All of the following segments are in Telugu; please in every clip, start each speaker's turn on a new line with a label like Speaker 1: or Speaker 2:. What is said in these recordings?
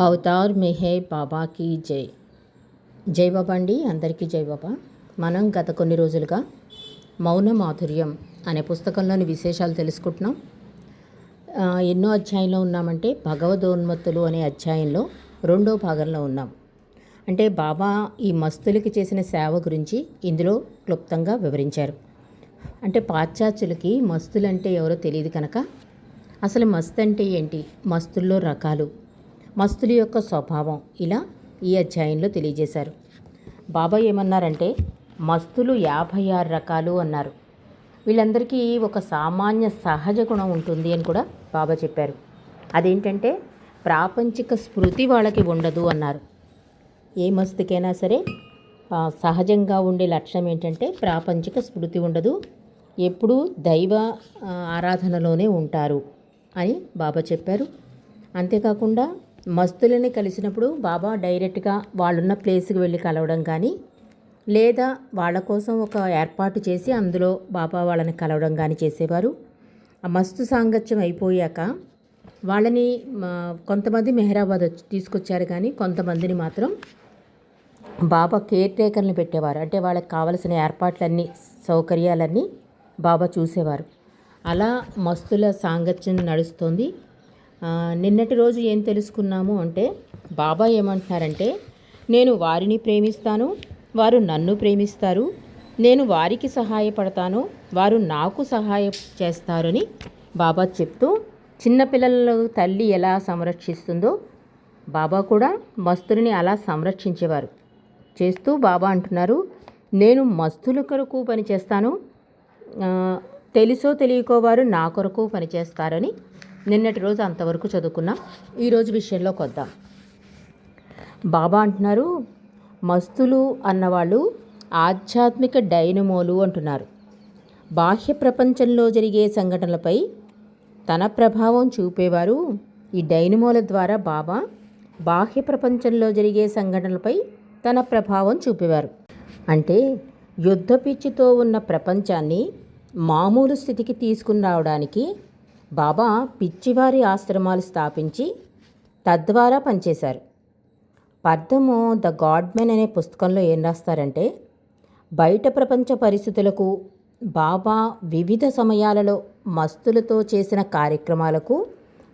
Speaker 1: అవతార్ మెహే బాబాకి జై. జై బాబా అండి అందరికీ జై బాబా. మనం గత కొన్ని రోజులుగా మౌన మాధుర్యం అనే పుస్తకంలోని విశేషాలు తెలుసుకుంటున్నాం. ఎన్నో అధ్యాయంలో ఉన్నామంటే భగవదోన్మత్తులు అనే అధ్యాయంలో రెండో భాగంలో ఉన్నాం. అంటే బాబా ఈ మస్తులకి చేసిన సేవ గురించి ఇందులో క్లుప్తంగా వివరించారు. అంటే పాశ్చాత్యులకి మస్తులంటే ఎవరో తెలియదు కనుక అసలు మస్తు అంటే ఏంటి? మస్తుల్లో రకాలు. మస్తుల యొక్క స్వభావం ఇలా ఈ అధ్యాయంలో తెలియజేశారు. బాబా ఏమన్నారంటే మస్తులు యాభై ఆరు రకాలు అన్నారు. వీళ్ళందరికీ ఒక సామాన్య సహజ గుణం ఉంటుంది అని కూడా బాబా చెప్పారు. అదేంటంటే ప్రాపంచిక స్మృతి వాళ్ళకి ఉండదు అన్నారు. ఏ మస్తుకైనా సరే సహజంగా ఉండే లక్షణం ఏంటంటే ప్రాపంచిక స్మృతి ఉండదు. ఎప్పుడూ దైవ ఆరాధనలోనే ఉంటారు అని బాబా చెప్పారు. అంతేకాకుండా మస్తులని కలిసినప్పుడు బాబా డైరెక్ట్గా వాళ్ళున్న ప్లేస్కి వెళ్ళి కలవడం కానీ లేదా వాళ్ళ కోసం ఒక ఏర్పాటు చేసి అందులో బాబా వాళ్ళని కలవడం కానీ చేసేవారు. ఆ మస్తు సాంగత్యం అయిపోయాక వాళ్ళని మా, కొంతమంది మెహరాబాద్ వచ్చి తీసుకొచ్చారు కానీ కొంతమందిని మాత్రం బాబా కేర్ టేకర్ని పెట్టేవారు. అంటే వాళ్ళకి కావలసిన ఏర్పాట్లన్నీ సౌకర్యాలన్నీ బాబా చూసేవారు. అలా మస్తుల సాంగత్యం నడుస్తుంది. నిన్నటి రోజు ఏం తెలుసుకున్నాము అంటే బాబా ఏమంటున్నారంటే నేను వారిని ప్రేమిస్తాను వారు నన్ను ప్రేమిస్తారు నేను వారికి సహాయపడతాను వారు నాకు సహాయం చేస్తారని బాబా చెప్తూ చిన్నపిల్లల తల్లి ఎలా సంరక్షిస్తుందో బాబా కూడా మస్తుని అలా సంరక్షించేవారు. చేస్తూ బాబా అంటున్నారు నేను మస్తుల కొరకు పనిచేస్తాను తెలుసో తెలియకో వారు నా కొరకు పనిచేస్తారని నిన్నటి రోజు అంతవరకు చదువుకున్నాం. ఈరోజు విషయంలోకి వద్దాం. బాబా అంటున్నారు మస్తులు అన్నవాళ్ళు ఆధ్యాత్మిక డైనమోలు అంటున్నారు. బాహ్య ప్రపంచంలో జరిగే సంఘటనలపై తన ప్రభావం చూపేవారు ఈ డైనమోల ద్వారా బాబా. బాహ్య ప్రపంచంలో జరిగే సంఘటనలపై తన ప్రభావం చూపేవారు. అంటే యుద్ధ పిచ్చితో ఉన్న ప్రపంచాన్ని మామూలు స్థితికి తీసుకుని రావడానికి బాబా పిచ్చివారి ఆశ్రమాలు స్థాపించి తద్వారా పనిచేశారు. పర్థము ద గాడ్మెన్ అనే పుస్తకంలో ఏం రాస్తారంటే బయట ప్రపంచ పరిస్థితులకు బాబా వివిధ సమయాలలో మస్తులతో చేసిన కార్యక్రమాలకు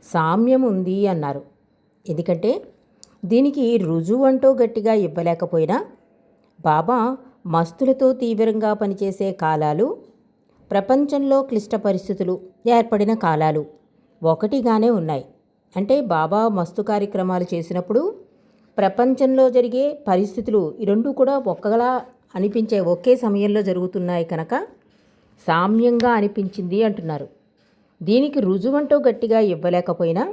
Speaker 1: సామ్యం ఉంది అన్నారు. ఎందుకంటే దీనికి రుజువు అంటూ గట్టిగా ఇవ్వలేకపోయినా బాబా మస్తులతో తీవ్రంగా పనిచేసే కాలాలు ప్రపంచంలో క్లిష్ట పరిస్థితులు ఏర్పడిన కాలాలు ఒకటిగానే ఉన్నాయి. అంటే బాబా మస్తు కార్యక్రమాలు చేసినప్పుడు ప్రపంచంలో జరిగే పరిస్థితులు ఈ రెండు కూడా ఒక్కలా అనిపించే ఒకే సమయంలో జరుగుతున్నాయి కనుక సామ్యంగా అనిపించింది అంటున్నారు. దీనికి రుజువంటూ గట్టిగా ఇవ్వలేకపోయినా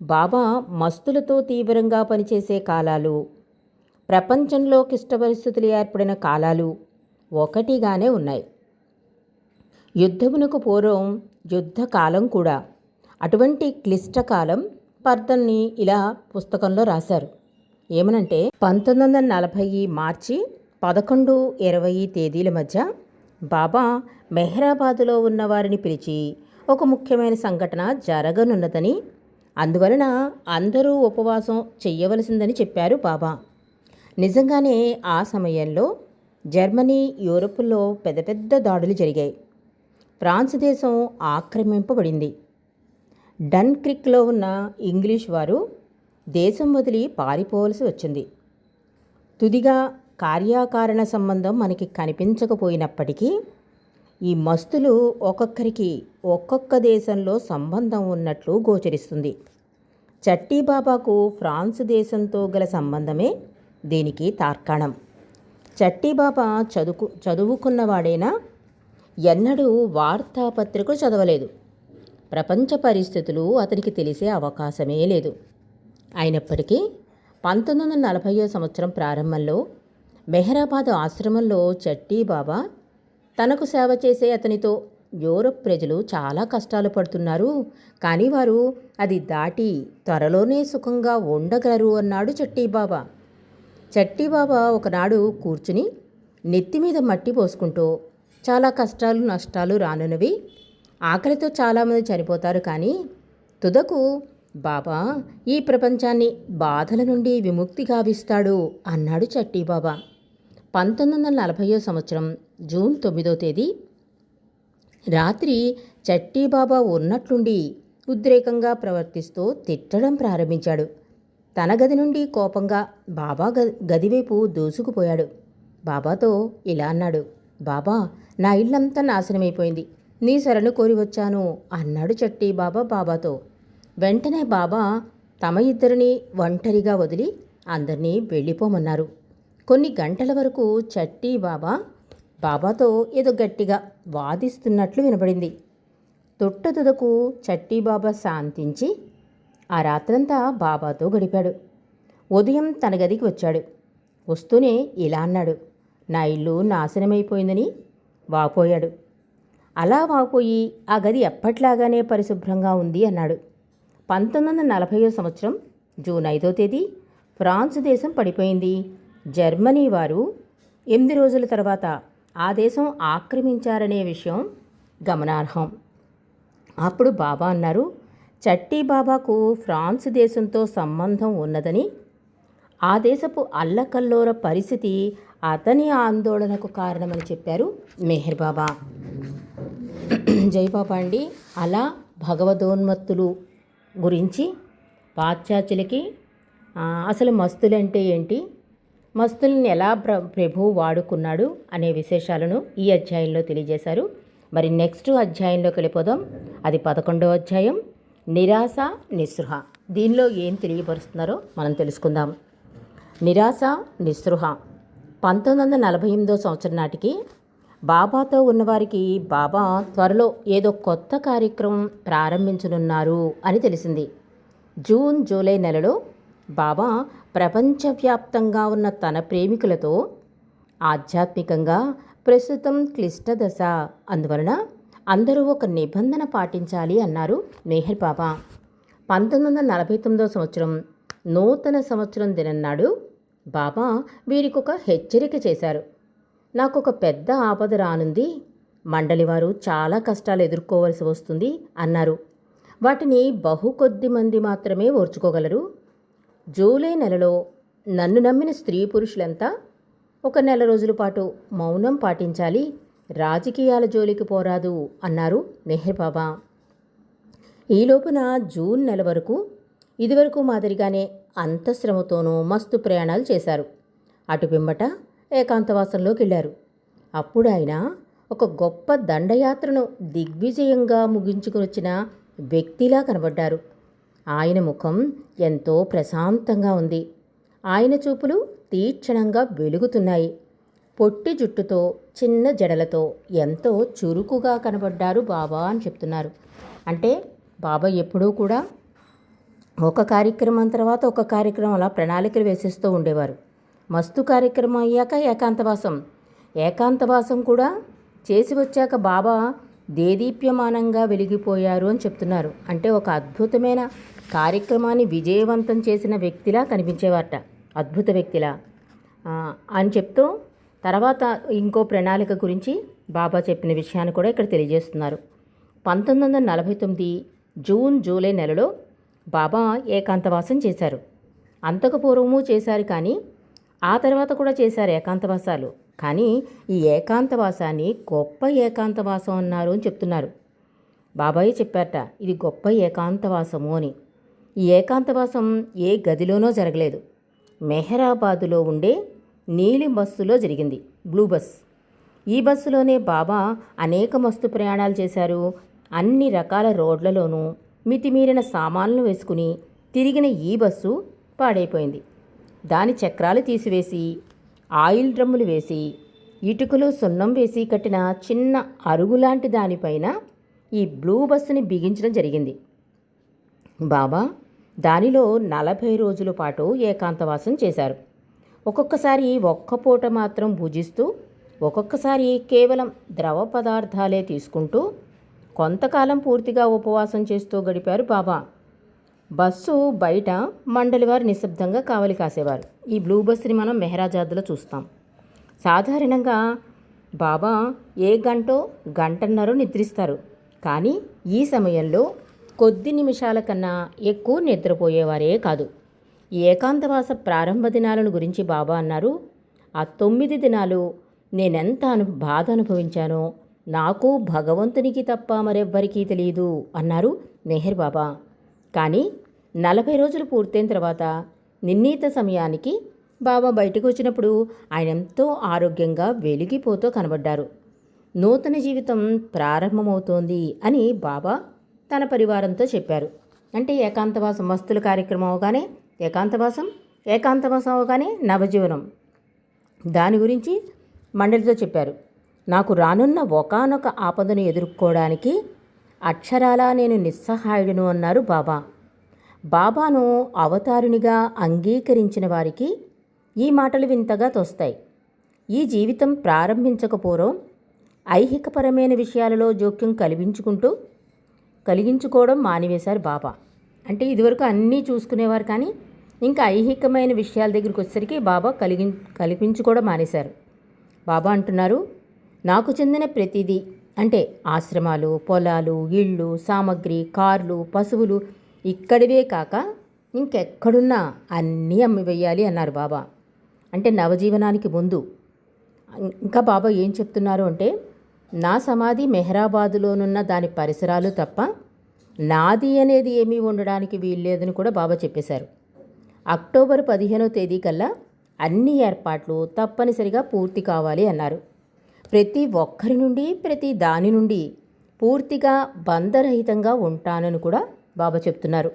Speaker 1: బాబా మస్తులతో తీవ్రంగా పనిచేసే కాలాలు ప్రపంచంలో క్లిష్ట పరిస్థితులు ఏర్పడిన కాలాలు ఒకటిగానే ఉన్నాయి. యుద్ధమునకు పూర్వం యుద్ధ కాలం కూడా. అటువంటి క్లిష్టకాలం పర్దల్ని ఇలా పుస్తకంలో రాశారు. ఏమనంటే పంతొమ్మిది వందల నలభై మార్చి పదకొండు ఇరవై తేదీల మధ్య బాబా మెహ్రాబాదులో ఉన్న వారిని పిలిచి ఒక ముఖ్యమైన సంఘటన జరగనున్నదని అందువలన అందరూ ఉపవాసం చెయ్యవలసిందని చెప్పారు బాబా. నిజంగానే ఆ సమయంలో జర్మనీ యూరోప్లో పెద్ద పెద్ద దాడులు జరిగాయి. ఫ్రాన్స్ దేశం ఆక్రమింపబడింది. డన్ క్రిక్లో ఉన్న ఇంగ్లీష్ వారు దేశం వదిలి పారిపోవలసి వచ్చింది. తుదిగా కార్యాకారణ సంబంధం మనకి కనిపించకపోయినప్పటికీ ఈ మస్తులు ఒక్కొక్కరికి ఒక్కొక్క దేశంలో సంబంధం ఉన్నట్లు గోచరిస్తుంది. చట్టీబాబాకు ఫ్రాన్స్ దేశంతో గల సంబంధమే దీనికి తార్కాణం. చట్టీబాబా చదువుకు చదువుకున్నవాడైనా ఎన్నడూ వార్తాపత్రికలు చదవలేదు. ప్రపంచ పరిస్థితులు అతనికి తెలిసే అవకాశమే లేదు. అయినప్పటికీ పంతొమ్మిది వందల నలభైయో సంవత్సరం ప్రారంభంలో మెహరాబాద్ ఆశ్రమంలో చట్టీ బాబా తనకు సేవ చేసే అతనితో యూరప్ ప్రజలు చాలా కష్టాలు పడుతున్నారు. కానీ వారు అది దాటి త్వరలోనే సుఖంగా ఉండగలరు అన్నాడు చట్టీబాబా బాబా. బాబా ఒకనాడు కూర్చుని నెత్తి మీద మట్టి పోసుకుంటూ చాలా కష్టాలు నష్టాలు రానున్నవి. ఆకలితో చాలామంది చనిపోతారు కానీ తుదకు బాబా ఈ ప్రపంచాన్ని బాధల నుండి విముక్తి గావిస్తాడు అన్నాడు చట్టి బాబా పంతొమ్మిది వందల నలభైయో సంవత్సరం జూన్ తొమ్మిదో తేదీ రాత్రి చట్టి బాబా ఉన్నట్లుండి ఉద్రేకంగా ప్రవర్తిస్తూ తిట్టడం ప్రారంభించాడు. తన గది నుండి కోపంగా బాబా గదివైపు దూసుకుపోయాడు. బాబాతో ఇలా అన్నాడు బాబా నా ఇల్లంతా నాశనమైపోయింది. నీ శరణు కోరి వచ్చాను అన్నాడు చట్టి బాబా బాబాతో. వెంటనే బాబా తమ ఇద్దరిని ఒంటరిగా వదిలి అందరినీ వెళ్ళిపోమన్నారు. కొన్ని గంటల వరకు చట్టి బాబా బాబాతో ఏదో గట్టిగా వాదిస్తున్నట్లు వినబడింది. తొట్టతుదకు చట్టి బాబా శాంతించి ఆ రాత్రంతా బాబాతో గడిపాడు. ఉదయం తన గదికి వచ్చాడు. వస్తూనే ఇలా అన్నాడు. నా ఇల్లు నాశనమైపోయిందని వాపోయాడు. అలా వాపోయి ఆ గది ఎప్పట్లాగానే పరిశుభ్రంగా ఉంది అన్నాడు. పంతొమ్మిది వందల నలభైవ సంవత్సరం జూన్ ఐదో తేదీ ఫ్రాన్స్ దేశం పడిపోయింది. జర్మనీ వారు ఎనిమిది రోజుల తర్వాత ఆ దేశం ఆక్రమించారనే విషయం గమనార్హం. అప్పుడు బాబా అన్నారు చట్టి బాబాకు ఫ్రాన్స్ దేశంతో సంబంధం ఉన్నదని ఆ దేశపు అల్లకల్లోర పరిస్థితి అతని ఆందోళనకు కారణమని చెప్పారు మెహర్ బాబా. జయబాబా అండి. అలా భగవదోన్మత్తులు గురించి పాశ్చాత్యులకి అసలు మస్తులంటే ఏంటి? మస్తుల్ని ఎలా ప్ర ప్రభువు వాడుకున్నాడు అనే విశేషాలను ఈ అధ్యాయంలో తెలియజేశారు. మరి నెక్స్ట్ అధ్యాయంలోకి వెళ్ళిపోదాం. అది పదకొండవ అధ్యాయం. నిరాశ నిస్పృహ. దీనిలో ఏం తెలియపరుస్తున్నారో మనం తెలుసుకుందాం. నిరాశ నిస్పృహ. పంతొమ్మిది వందల నలభై ఎనిమిదో సంవత్సరం నాటికి బాబాతో ఉన్నవారికి బాబా త్వరలో ఏదో కొత్త కార్యక్రమం ప్రారంభించనున్నారు అని తెలిసింది. జూన్ జూలై నెలలో బాబా ప్రపంచవ్యాప్తంగా ఉన్న తన ప్రేమికులతో ఆధ్యాత్మికంగా ప్రస్తుతం క్లిష్ట దశ. అందువలన అందరూ ఒక నిబంధన పాటించాలి అన్నారు మెహర్ బాబా. పంతొమ్మిది వందల నలభై తొమ్మిదో సంవత్సరం నూతన సంవత్సరం దినన్నాడు బాబా వీరికొక హెచ్చరిక చేశారు. నాకు ఒక పెద్ద ఆపద రానుంది. మండలి వారు చాలా కష్టాలు ఎదుర్కోవలసి వస్తుంది అన్నారు. వాటిని బహు కొద్ది మంది మాత్రమే ఓర్చుకోగలరు. జూలై నెలలో నన్ను నమ్మిన స్త్రీ పురుషులంతా ఒక నెల రోజుల పాటు మౌనం పాటించాలి రాజకీయాల జోలికి పోరాదు అన్నారు మెహర్ బాబా. ఈ లోపున జూన్ నెల వరకు ఇదివరకు మాదిరిగానే అంత శ్రమతోనూ మస్తు ప్రయాణాలు చేశారు. అటు పిమ్మట ఏకాంతవాసంలోకి వెళ్ళారు అప్పుడు ఆయన ఒక గొప్ప దండయాత్రను దిగ్విజయంగా ముగించుకుని వచ్చిన వ్యక్తిలా కనబడ్డారు. ఆయన ముఖం ఎంతో ప్రశాంతంగా ఉంది. ఆయన చూపులు తీక్షణంగా వెలుగుతున్నాయి. పొట్టి జుట్టుతో చిన్న జడలతో ఎంతో చురుకుగా కనబడ్డారు బాబా అని చెప్తున్నారు. అంటే బాబా ఎప్పుడూ కూడా ఒక కార్యక్రమం తర్వాత ఒక కార్యక్రమం అలా ప్రణాళికలు వేసేస్తూ ఉండేవారు. మస్తు కార్యక్రమం అయ్యాక ఏకాంతవాసం. ఏకాంతవాసం కూడా చేసి వచ్చాక బాబా దేదీప్యమానంగా వెలిగిపోయారు అని చెప్తున్నారు. అంటే ఒక అద్భుతమైన కార్యక్రమాన్ని విజయవంతం చేసిన వ్యక్తిలా కనిపించేవారట. అద్భుత వ్యక్తిలా. అని చెప్తూ తర్వాత ఇంకో ప్రణాళిక గురించి బాబా చెప్పిన విషయాన్ని కూడా ఇక్కడ తెలియజేస్తున్నారు. పంతొమ్మిది వందల నలభై తొమ్మిది జూన్ జూలై నెలలో బాబా ఏకాంతవాసం చేశారు. అంతకు పూర్వము చేశారు కానీ ఆ తర్వాత కూడా చేశారు ఏకాంతవాసాలు. కానీ ఈ ఏకాంతవాసాన్ని గొప్ప ఏకాంతవాసం అన్నారు అని చెప్తున్నారు. బాబాయ్ చెప్పారట ఇది గొప్ప ఏకాంతవాసము అని. ఈ ఏకాంతవాసం ఏ గదిలోనో జరగలేదు. మెహరాబాదులో ఉండే నీలి బస్సులో జరిగింది బ్లూ బస్. ఈ బస్సులోనే బాబా అనేక మస్తు ప్రయాణాలు చేశారు. అన్ని రకాల రోడ్లలోనూ మితిమీరిన సామాన్లు వేసుకుని తిరిగిన ఈ బస్సు పాడైపోయింది. దాని చక్రాలు తీసివేసి ఆయిల్ డ్రమ్ములు వేసి ఇటుకలు సున్నం వేసి కట్టిన చిన్న అరుగులాంటి దానిపైన ఈ బ్లూ బస్సుని బిగించడం జరిగింది. బాబా దానిలో నలభై రోజుల పాటు ఏకాంతవాసం చేశారు. ఒక్కొక్కసారి ఒక్క పూట మాత్రం భుజిస్తూ ఒక్కొక్కసారి కేవలం ద్రవ పదార్థాలే తీసుకుంటూ కొంతకాలం పూర్తిగా ఉపవాసం చేస్తూ గడిపారు బాబా. బస్సు బయట మండలివారు నిశ్శబ్దంగా కావలి కాసేవారు. ఈ బ్లూ బస్సుని మనం మెహరాజాద్లో చూస్తాం. సాధారణంగా బాబా ఏ గంటో గంటన్నర నిద్రిస్తారు. కానీ ఈ సమయంలో కొద్ది నిమిషాల కన్నా ఎక్కువ నిద్రపోయేవారే కాదు. ఏకాంతవాస ప్రారంభ దినాలను గురించి బాబా అన్నారు. ఆ తొమ్మిది దినాలు నేనెంత అను బాధ అనుభవించానో నాకు భగవంతునికి తప్ప మరెవ్వరికీ తెలియదు అన్నారు మెహర్ బాబా. కానీ నలభై రోజులు పూర్తయిన తర్వాత నిర్ణీత సమయానికి బాబా బయటకు వచ్చినప్పుడు ఆయన ఎంతో ఆరోగ్యంగా వెలిగిపోతూ కనబడ్డారు. నూతన జీవితం ప్రారంభమవుతోంది అని బాబా తన పరివారంతో చెప్పారు. అంటే ఏకాంతవాసం వస్తుల కార్యక్రమం అవగానే ఏకాంతవాసం ఏకాంతవాసం అవగానే నవజీవనం. దాని గురించి మండలితో చెప్పారు. నాకు రానున్న ఒకానొక ఆపదను ఎదుర్కోవడానికి అక్షరాలా నేను నిస్సహాయుడును అన్నారు బాబా. బాబాను అవతారునిగా అంగీకరించిన వారికి ఈ మాటలు వింతగా తోస్తాయి. ఈ జీవితం ప్రారంభించకపోవడం ఐహికపరమైన విషయాలలో జోక్యం కలిగించుకుంటూ కలిగించుకోవడం మానివేశారు బాబా. అంటే ఇదివరకు అన్నీ చూసుకునేవారు కానీ ఇంకా ఐహికమైన విషయాల దగ్గరికి వచ్చేసరికి బాబా కలిగి కల్పించుకోవడం మానేశారు. బాబా అంటున్నారు నాకు చెందిన ప్రతిదీ అంటే ఆశ్రమాలు పొలాలు ఇళ్ళు సామగ్రి కార్లు పశువులు ఇక్కడివే కాక ఇంకెక్కడున్నా అన్నీ అమ్మివేయాలి అన్నారు బాబా. అంటే నవజీవనానికి ముందు. ఇంకా బాబా ఏం చెప్తున్నారు అంటే నా సమాధి మెహరాబాదులోనున్న దాని పరిసరాలు తప్ప నాది అనేది ఏమీ ఉండడానికి వీల్లేదని కూడా బాబా చెప్పేశారు. అక్టోబర్ పదిహేనో తేదీ కల్లా అన్ని ఏర్పాట్లు తప్పనిసరిగా పూర్తి కావాలి అన్నారు. ప్రతి ఒక్కరి నుండి ప్రతి దాని నుండి పూర్తిగా బంధరహితంగా ఉంటానని కూడా బాబా చెప్తున్నారు.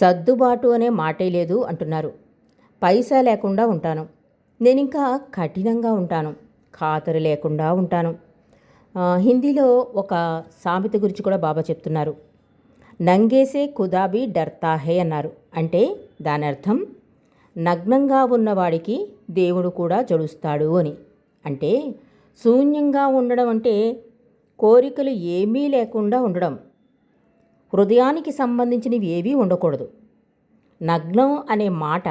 Speaker 1: సర్దుబాటు అనే మాటే లేదు అంటున్నారు. పైసా లేకుండా ఉంటాను. నేను ఇంకా కఠినంగా ఉంటాను. ఖాతరు లేకుండా ఉంటాను. హిందీలో ఒక సామెత గురించి కూడా బాబా చెప్తున్నారు. నంగేసే కుదాబి డర్తాహే అన్నారు. అంటే దాని అర్థం నగ్నంగా ఉన్నవాడికి దేవుడు కూడా జడుస్తాడు అని. అంటే శూన్యంగా ఉండడం అంటే కోరికలు ఏమీ లేకుండా ఉండడం. హృదయానికి సంబంధించినవి ఏవీ ఉండకూడదు. నగ్నం అనే మాట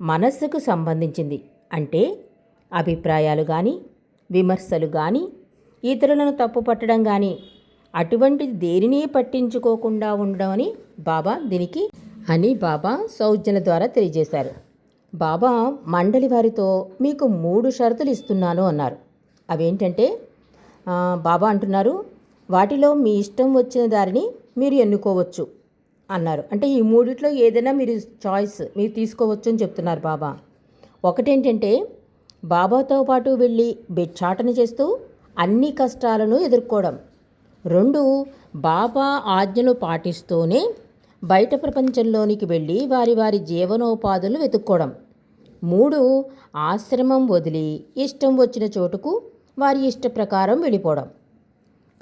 Speaker 1: మనస్సుకు సంబంధించింది. అంటే అభిప్రాయాలు కానీ విమర్శలు కానీ ఇతరులను తప్పు పట్టడం కానీ అటువంటి దేనిని పట్టించుకోకుండా ఉండడం అని బాబా దీనికి అని బాబా సౌజన్య ద్వారా తెలియజేశారు. బాబా మండలి వారితో మీకు మూడు షరతులు ఇస్తున్నాను అన్నారు. అవేంటంటే బాబా అంటున్నారు వాటిలో మీ ఇష్టం వచ్చిన దారిని మీరు ఎన్నుకోవచ్చు అన్నారు. అంటే ఈ మూడిట్లో ఏదైనా మీరు చాయిస్ మీరు తీసుకోవచ్చు అని చెప్తున్నారు బాబా. ఒకటేంటంటే బాబాతో పాటు వెళ్ళి బెచ్చాటన చేస్తూ అన్ని కష్టాలను ఎదుర్కోవడం. రెండు బాబా ఆజ్ఞను పాటిస్తూనే బయట ప్రపంచంలోనికి వెళ్ళి వారి వారి జీవనోపాధులు వెతుక్కోవడం. మూడు ఆశ్రమం వదిలి ఇష్టం వచ్చిన చోటుకు వారి ఇష్ట ప్రకారం వెళ్ళిపోవడం.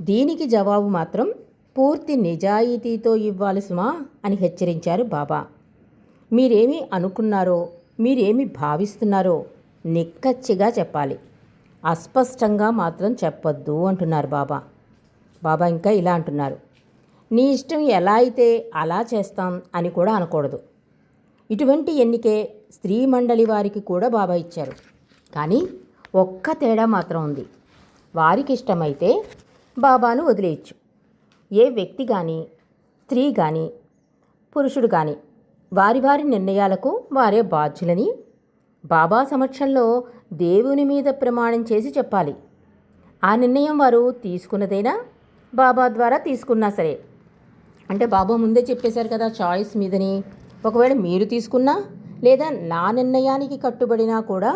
Speaker 1: దీనికి జవాబు మాత్రం పూర్తి నిజాయితీతో ఇవ్వాలి సుమా అని హెచ్చరించారు బాబా. మీరేమి అనుకున్నారో మీరేమి భావిస్తున్నారో నిక్కచ్చిగా చెప్పాలి. అస్పష్టంగా మాత్రం చెప్పొద్దు అంటున్నారు బాబా. బాబా ఇంకా ఇలా అంటున్నారు. నీ ఇష్టం ఎలా అయితే అలా చేస్తాం అని కూడా అనకూడదు. ఇటువంటి ఎన్నికే స్త్రీ మండలి వారికి కూడా బాబా ఇచ్చారు. కానీ ఒక్క తేడా మాత్రం ఉంది. వారికి ఇష్టమైతే బాబాను వదిలేయచ్చు. ఏ వ్యక్తి కానీ స్త్రీ కానీ పురుషుడు కానీ వారి వారి నిర్ణయాలకు వారే బాధ్యులని బాబా సమక్షంలో దేవుని మీద ప్రమాణం చేసి చెప్పాలి. ఆ నిర్ణయం వారు తీసుకున్నదైనా? బాబా ద్వారా తీసుకున్నా సరే. అంటే బాబా ముందే చెప్పేశారు కదా చాయిస్ మీదని. ఒకవేళ మీరు తీసుకున్నా లేదా నా నిర్ణయానికి కట్టుబడినా కూడా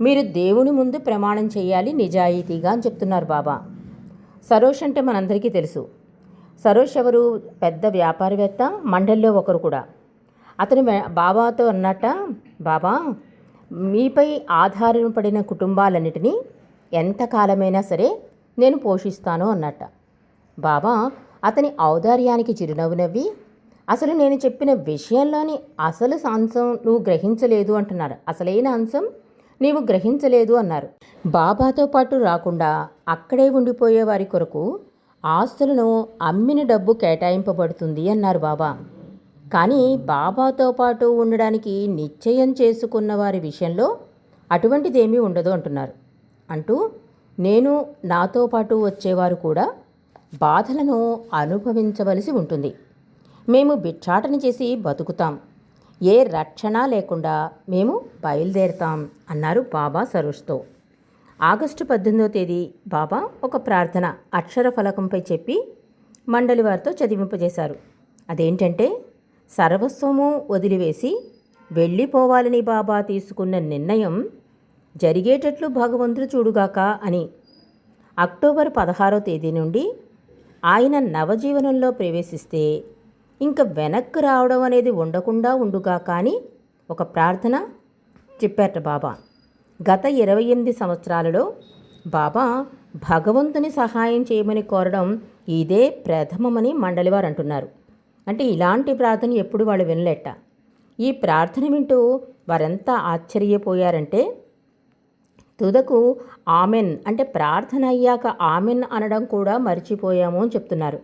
Speaker 1: మీరు దేవుని ముందు ప్రమాణం చేయాలి నిజాయితీగా అని చెప్తున్నారు బాబా. సరోష్ అంటే మనందరికీ తెలుసు. సరోష్ ఎవరు? పెద్ద వ్యాపారవేత్త మండలిలో ఒకరు కూడా. అతను బాబాతో అన్నట్ట బాబా మీపై ఆధారపడిన కుటుంబాలన్నిటినీ ఎంతకాలమైనా సరే నేను పోషిస్తాను అన్నట్ట. బాబా అతని ఔదార్యానికి చిరునవ్వు నవ్వి అసలు నేను చెప్పిన విషయంలోని అసలు అంశం నువ్వు గ్రహించలేదు అంటున్నారు. అసలైన అంశం నీవు గ్రహించలేదు అన్నారు. బాబాతో పాటు రాకుండా అక్కడే ఉండిపోయే వారి కొరకు ఆస్తులను అమ్మిన డబ్బు కేటాయింపబడుతుంది అన్నారు బాబా. కానీ బాబాతో పాటు ఉండడానికి నిశ్చయం చేసుకున్న వారి విషయంలో అటువంటిదేమీ ఉండదు అంటున్నారు. అంటూ నేను నాతో పాటు వచ్చేవారు కూడా బాధలను అనుభవించవలసి ఉంటుంది. మేము భిక్షాటన చేసి బతుకుతాం. ఏ రక్షణ లేకుండా మేము బయలుదేరుతాం అన్నారు బాబా సరోజ్తో ఆగస్టు పద్దెనిమిదో తేదీ బాబా ఒక ప్రార్థన అక్షర ఫలకంపై చెప్పి మండలి వారితో చదివింపజేశారు. అదేంటంటే సర్వస్వము వదిలివేసి వెళ్ళిపోవాలని బాబా తీసుకున్న నిర్ణయం జరిగేటట్లు భగవంతుడు చూడుగాక అని. అక్టోబర్ పదహారో తేదీ నుండి ఆయన నవజీవనంలో ప్రవేశిస్తే ఇంక వెనక్కి రావడం అనేది ఉండకుండా ఉండుగా కానీ ఒక ప్రార్థన చెప్పారట బాబా. గత ఇరవై ఎనిమిది సంవత్సరాలలో బాబా భగవంతుని సహాయం చేయమని కోరడం ఇదే ప్రథమమని మండలివారు అంటున్నారు. అంటే ఇలాంటి ప్రార్థన ఎప్పుడు వాళ్ళు వినలేట. ఈ ప్రార్థన వింటూ వారెంత ఆశ్చర్యపోయారంటే తుదకు ఆమెన్ అంటే ప్రార్థన అయ్యాక ఆమెన్ అనడం కూడా మర్చిపోయాము అని చెప్తున్నారు.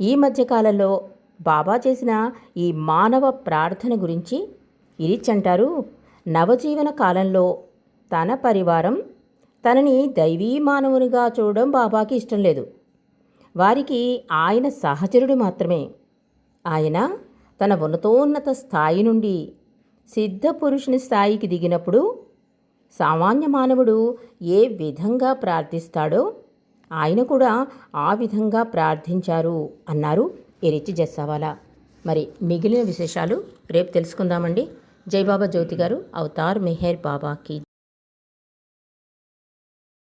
Speaker 1: ఈ మధ్యకాలంలో బాబా చేసిన ఈ మానవ ప్రార్థన గురించి ఇరిచ్ అంటారు. నవజీవన కాలంలో తన పరివారం తనని దైవీ మానవునిగా చూడడం బాబాకి ఇష్టం లేదు. వారికి ఆయన సహచరుడు మాత్రమే. ఆయన తన ఉన్నతోన్నత స్థాయి నుండి సిద్ధ పురుషుని స్థాయికి దిగినప్పుడు సామాన్య మానవుడు ఏ విధంగా ప్రార్థిస్తాడో ఆయన కూడా ఆ విధంగా ప్రార్థించారు అన్నారు ఎరిచి జస్సావాలా. మరి మిగిలిన విశేషాలు రేపు తెలుసుకుందామండి. జైబాబా జ్యోతి గారు అవతార్ మెహర్ బాబాకి